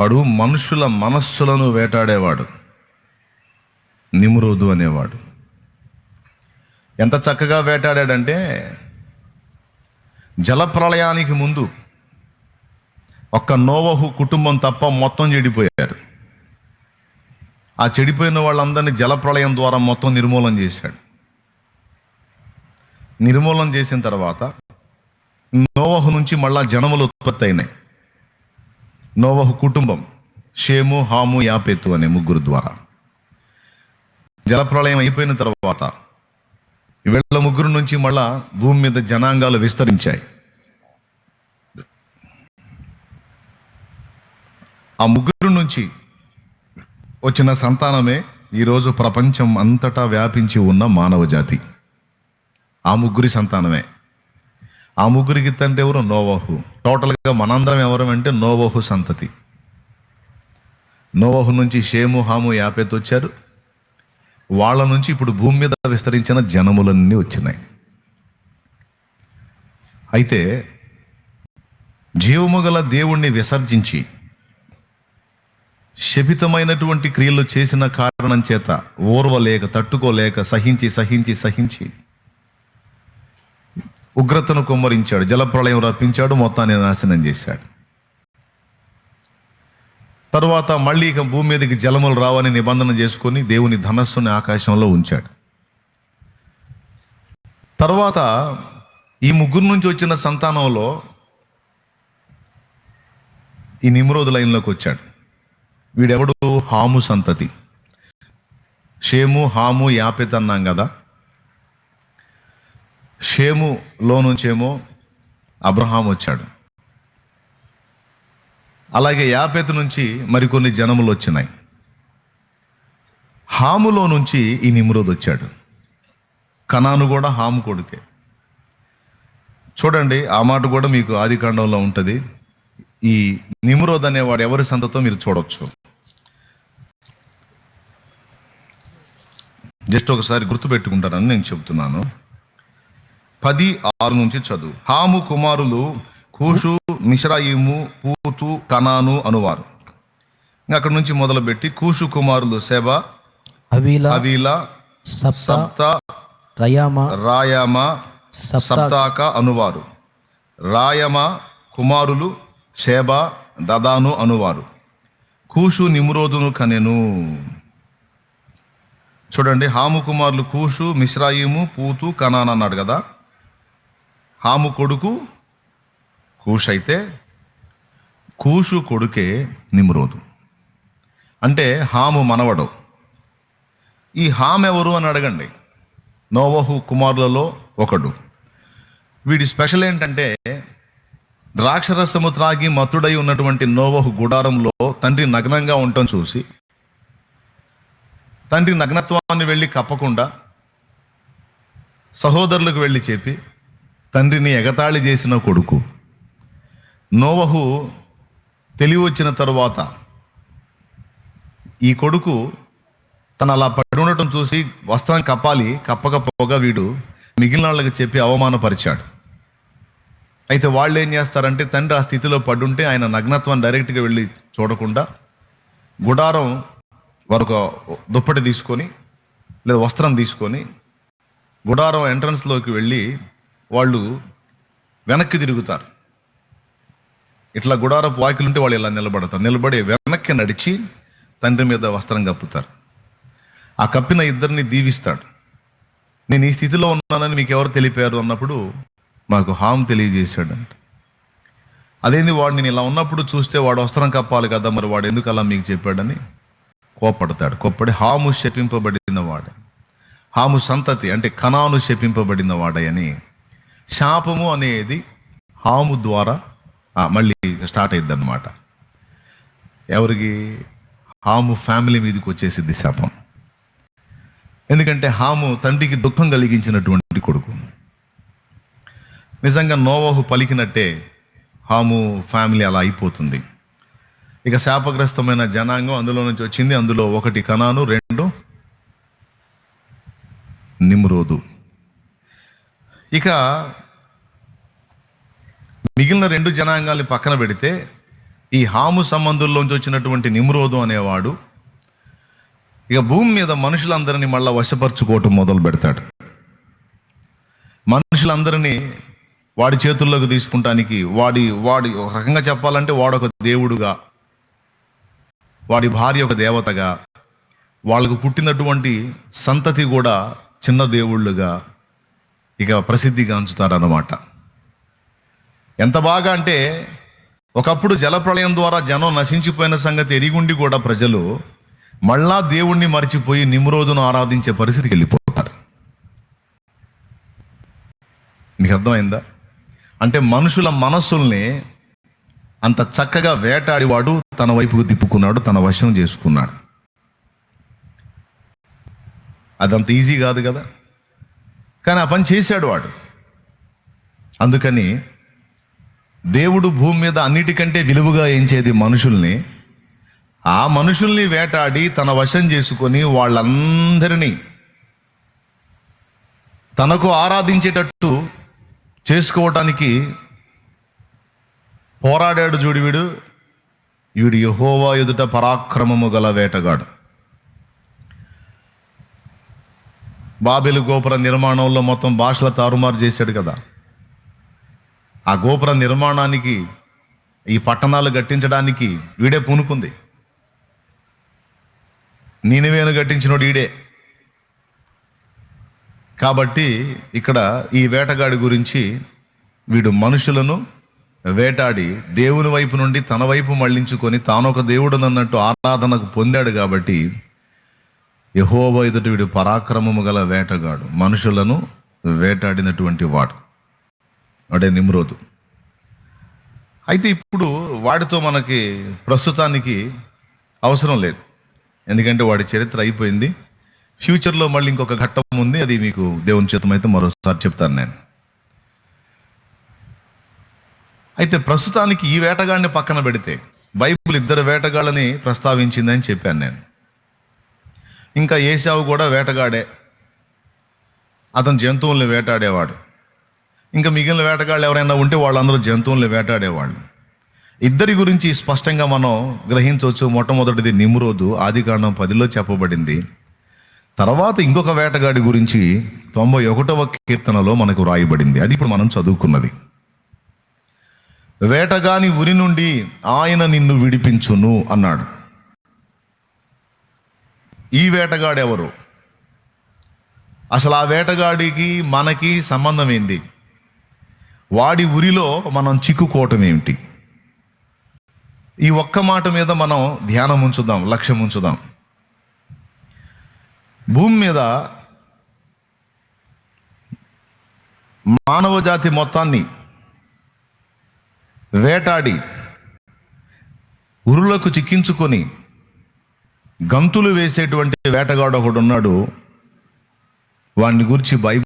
వాడు మనుషుల మనస్సులను వేటాడేవాడు. నిమ్రోదు అనేవాడు. ఎంత చక్కగా వేటాడాడంటే జలప్రళయానికి ముందు ఒక్క నోవహు కుటుంబం తప్ప మొత్తం చెడిపోయారు. ఆ చెడిపోయిన వాళ్ళందరినీ జలప్రళయం ద్వారా మొత్తం నిర్మూలన చేశాడు. నిర్మూలన చేసిన తర్వాత నోవహు నుంచి మళ్ళా జనములు ఉత్పత్తి అయినాయి నోవహు కుటుంబం షేము హాము యాపెత్తు అనే ముగ్గురు ద్వారా. జలప్రళయం అయిపోయిన తర్వాత వీళ్ళ ముగ్గురు నుంచి మళ్ళా భూమి మీద జనాంగాలు విస్తరించాయి. ఆ ముగ్గురు నుంచి వచ్చిన సంతానమే ఈరోజు ప్రపంచం అంతటా వ్యాపించి ఉన్న మానవ జాతి. ఆ ముగ్గురి సంతానమే. ఆ ముగ్గురికి తండ్రి ఎవరు? నోవహు. టోటల్గా మనందరం ఎవరు అంటే నోవహు సంతతి. నోవహు నుంచి షేము హాము యాపేత్ వచ్చారు. వాళ్ళ నుంచి ఇప్పుడు భూమి మీద విస్తరించిన జనములన్నీ వచ్చినాయి. అయితే జీవము గల దేవుణ్ణి విసర్జించి శపితమైనటువంటి క్రియలు చేసిన కారణం చేత ఓర్వలేక తట్టుకోలేక సహించి సహించి సహించి ఉగ్రతను కుమ్మరించాడు జలప్రళయం రప్పించాడు మొత్తాన్ని నాశనం చేశాడు. తరువాత మళ్ళీ ఇక భూమి మీదకి జలములు రావని నిబంధన చేసుకొని దేవుని ధనస్సుని ఆకాశంలో ఉంచాడు. తర్వాత ఈ ముగ్గురు నుంచి వచ్చిన సంతానంలో ఈ నిమ్రోదు లైన్లోకి వచ్చాడు. వీడెవడు? హాము సంతతి. షేము హాము యాపెత్ అన్నాం కదా. షేములో నుంచేమో అబ్రహాం వచ్చాడు. అలాగే యాపెత్ నుంచి మరికొన్ని జనములు వచ్చినాయి. హాములో నుంచి ఈ నిమ్రోద్ వచ్చాడు. కనాను కూడా హాము కొడుకే. చూడండి ఆ మాట కూడా మీకు ఆదికాండంలో ఉంటుంది. ఈ నిమ్రోద్ అనేవాడు ఎవరి సంతతో మీరు చూడొచ్చు. జస్ట్ ఒకసారి గుర్తుపెట్టుకుంటారని నేను చెప్తున్నాను. పది ఆరు నుంచి చదువు. హాము కుమారులు కూషు మిశ్రాయిము పూతు కనాను అనువారు. అక్కడ నుంచి మొదలుపెట్టి కూషు కుమారులు శబ అవీల అవీల సప్త రయామ రాయమ సప్త సప్తాక అనువారు. రాయమ కుమారులు శేబ దదాను అనువారు. కూషు నిమ్రోదును కనెను. చూడండి హాము కుమారులు కూషు మిశ్రాయిము పూతు కనాన్ అన్నాడు కదా. హాము కొడుకు కూష్ అయితే కూషు కొడుకే నిమ్రోదు. అంటే హాము మనవడు. ఈ హామ్ ఎవరు అని అడగండి. నోవహు కుమారులలో ఒకడు. వీడి స్పెషల్ ఏంటంటే ద్రాక్షరసము త్రాగి మత్తుడై ఉన్నటువంటి నోవహు గుడారంలో తండ్రి నగ్నంగా ఉండటం చూసి తండ్రి నగ్నత్వాన్ని వెళ్ళి కప్పకుండా సహోదరులకు వెళ్ళి చెప్పి తండ్రిని ఎగతాళి చేసిన కొడుకు. నోవహు తెలివి వచ్చిన తరువాత ఈ కొడుకు తను అలా పడి ఉండటం చూసి వస్త్రం కప్పాలి కప్పకపోగా వీడు మిగిలిన వాళ్ళకి చెప్పి అవమానపరిచాడు. అయితే వాళ్ళు ఏం చేస్తారంటే తండ్రి ఆ స్థితిలో పడుంటే ఆయన నగ్నత్వాన్ని డైరెక్ట్గా వెళ్ళి చూడకుండా గుడారం వరకు దుప్పటి తీసుకొని లేదా వస్త్రం తీసుకొని గుడారం ఎంట్రన్స్లోకి వెళ్ళి వాళ్ళు వెనక్కి తిరుగుతారు. ఇట్లా గుడారపు వాకిలుంటే వాళ్ళు ఇలా నిలబడతారు. నిలబడి వెనక్కి నడిచి తండ్రి మీద వస్త్రం కప్పుతారు. ఆ కప్పిన ఇద్దరిని దీవిస్తాడు. నేను ఈ స్థితిలో ఉన్నానని మీకు ఎవరు తెలిపారు అన్నప్పుడు మాకు హామ్ తెలియజేశాడంట. అదేంది వాడు నేను ఇలా ఉన్నప్పుడు చూస్తే వాడు వస్త్రం కప్పాలి కదా మరి వాడు ఎందుకు అలా మీకు చెప్పాడని కోప్పడతాడు. కోప్పడి హాము శపింపబడిన వాడే. హాము సంతతి అంటే కణాను శపింపబడిన వాడని శాపము అనేది హాము ద్వారా మళ్ళీ స్టార్ట్ అయింది అనమాట ఎవరికి? హాము ఫ్యామిలీ మీదకి వచ్చేసింది శాపం. ఎందుకంటే హాము తండ్రికి దుఃఖం కలిగించినటువంటి కొడుకు. నిజంగా నోవహు పలికినట్టే హాము ఫ్యామిలీ అలా అయిపోతుంది. ఇక శాపగ్రస్తమైన జనాంగం అందులో నుంచి వచ్చింది. అందులో ఒకటి కణాను రెండు నిమ్రోదు. ఇక మిగిలిన రెండు జనాంగాల్ని పక్కన పెడితే ఈ హాము సంబంధుల్లోంచి వచ్చినటువంటి నిమ్రోదు అనేవాడు ఇక భూమి మీద మనుషులందరినీ మళ్ళా వశపరుచుకోవటం మొదలు పెడతాడు. మనుషులందరినీ వాడి చేతుల్లోకి తీసుకుంటానికి వాడి వాడి ఒక రకంగా చెప్పాలంటే వాడొక దేవుడుగా వాడి భార్య ఒక దేవతగా వాళ్ళకు పుట్టినటువంటి సంతతి కూడా చిన్న దేవుళ్ళుగా ఇక ప్రసిద్ధిగాంచుతారన్నమాట. ఎంత బాగా అంటే ఒకప్పుడు జలప్రళయం ద్వారా జనం నశించిపోయిన సంగతి ఎరిగుండి కూడా ప్రజలు మళ్ళా దేవుణ్ణి మర్చిపోయి నిమ్రోజును ఆరాధించే పరిస్థితికి వెళ్ళిపోతారు. మీకు అర్థమైందా? అంటే మనుషుల మనస్సుల్ని అంత చక్కగా వేటాడివాడు తన వైపుకు తిప్పుకున్నాడు తన వశం చేసుకున్నాడు. అదంత ఈజీ కాదు కదా? కానీ ఆ పని చేశాడు వాడు. అందుకని దేవుడు భూమి మీద అన్నిటికంటే విలువగా ఎంచేది మనుషుల్ని? ఆ మనుషుల్ని వేటాడి తన వశం చేసుకొని వాళ్ళందరినీ తనకు ఆరాధించేటట్టు చేసుకోవటానికి పోరాడాడు చూడు వీడు. వీడు యహోవా ఎదుట పరాక్రమము గల వేటగాడు. బాబెలు గోపుర నిర్మాణంలో మొత్తం భాషల తారుమారు చేశాడు కదా. ఆ గోపుర నిర్మాణానికి ఈ పట్టణాలు కట్టించడానికి వీడే పూనుకుంది. నేనువేను కట్టించినోడు ఈడే. కాబట్టి ఇక్కడ ఈ వేటగాడి గురించి వీడు మనుషులను వేటాడి దేవుని వైపు నుండి తన వైపు మళ్ళించుకొని తానొక దేవుడునన్నట్టు ఆరాధనకు పొందాడు కాబట్టి యహోవ ఎదుటి వీడు పరాక్రమము గల వేటగాడు మనుషులను వేటాడినటువంటి వాడు. వాడే నిమ్రోదు. అయితే ఇప్పుడు వాడితో మనకి ప్రస్తుతానికి అవసరం లేదు. ఎందుకంటే వాడి చరిత్ర అయిపోయింది. ఫ్యూచర్లో మళ్ళీ ఇంకొక ఘట్టం ఉంది. అది మీకు దేవుని చేతమైతే మరోసారి చెప్తాను నేను. అయితే ప్రస్తుతానికి ఈ వేటగాడిని పక్కన పెడితే బైబిల్ ఇద్దరు వేటగాళ్ళని ప్రస్తావించిందని చెప్పాను నేను. ఇంకా ఏసావు కూడా వేటగాడే. అతను జంతువుల్ని వేటాడేవాడు. ఇంకా మిగిలిన వేటగాళ్ళు ఎవరైనా ఉంటే వాళ్ళందరూ జంతువుల్ని వేటాడేవాళ్ళు. ఇద్దరి గురించి స్పష్టంగా మనం గ్రహించవచ్చు. మొట్టమొదటిది నిమ్రోదు ఆది కాండం పదిలో చెప్పబడింది. తర్వాత ఇంకొక వేటగాడి గురించి తొంభై ఒకటవ కీర్తనలో మనకు రాయబడింది అది ఇప్పుడు మనం చదువుకున్నది. వేటగాని ఉరి నుండి ఆయన నిన్ను విడిపించును అన్నాడు. ఈ వేటగాడెవరు? అసలు ఆ వేటగాడికి మనకి సంబంధం ఏంది? వాడి ఉరిలో మనం చిక్కుకోవటం ఏమిటి? ఈ ఒక్క మాట మీద మనం ధ్యానం ఉంచుదాం లక్ష్యం ఉంచుదాం. భూమి మీద మానవ జాతి మొత్తాన్ని వేటాడి ఉరులకు చిక్కించుకొని గంతులు వేసేటువంటి వేటగాడు ఒకడు ఉన్నాడు. వాడిని గురించి బైబిల్